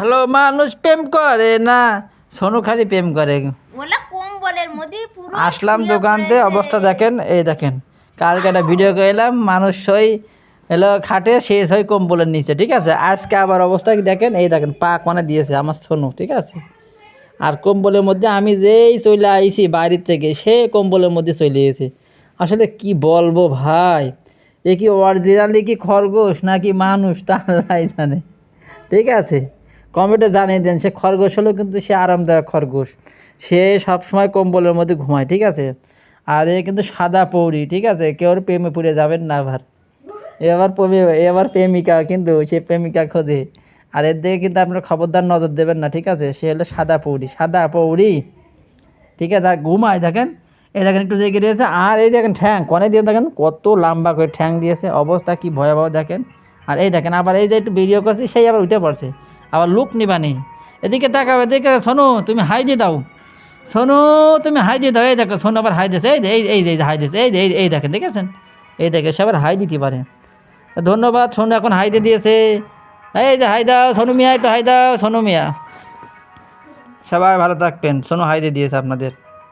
Hello মানুষ প্রেম করে না? সোনু খালি প্রেম করে। ওলা মধ্যে পুরো আসলাম দোকানতে অবস্থা দেখেন এই দেখেন। কালকে একটা ভিডিও করলাম মানুষ সই এলো খাটে শেষ হয় কম্বলের নিচে ঠিক আছে? আজকে আবার অবস্থা কি দেখেন? এই দেখেন পা কনে দিয়েছে আমার সোনু ঠিক আছে? আর কম্বলের মধ্যে আমি যেই চলে আইছি বাড়ির থেকে সে কম্বলের মধ্যে চলে এসেছে আসলে কি বলব ভাই? এ কি অরিজিনালি কি খরগোশ নাকি মানুষ? তা আল্লাহই জানে। ঠিক আছে? কমেন্টে জানিয়ে দেন, সে খরগোশ হলেও কিন্তু সে আরামদায়ক খরগোশ। সে সবসময় কম্বলের মধ্যে ঘুমায়, ঠিক আছে? আর এ কিন্তু সাদা পৌরি, ঠিক আছে? কেউ প্রেমে পুড়ে যাবেন না আবার। এবার এবার প্রেমিকা কিন্তু, সে প্রেমিকা খোঁজে। আর এর দিকে কিন্তু আপনার খবরদার নজর দেবেন না, ঠিক আছে? সে হলো সাদা পৌরি সাদা পৌরি। ঠিক আছে? আর ঘুমায়, দেখেন? এই দেখেন একটু জেগে দিয়েছে আর এই দেখেন ঠ্যাং কনে দিয়ে দেখেন কত লম্বা করে ঠ্যাং দিয়েছে। অবস্থা কি ভয়াবহ, দেখেন? আর এই দেখেন, আবার এই যে একটু ভিডিও করছি, সেই আবার উঠে পড়ছে। আবার লুক নিবানি এদিকে তাকাও, এদিকে শোনো, তুমি হাই দিয়ে দাও। শোনো, তুমি হাই দিয়ে দাও। এই দেখো, শোনো, আবার হাই দিয়েছে এই এই এই হাই দিয়েছে এই এই এই দেখেন, দেখেছেন? এই দেখে সে আবার হাই দিতে পারে। ধন্যবাদ সোনু এখন হাই দিয়ে দিয়েছে। এই যে, হাই দাও সোনু মিয়া, একটু হাই দাও সোনু মিয়া। সবাই ভালো থাকবেন। সোনু হাই দিয়ে দিয়েছে আপনাদের।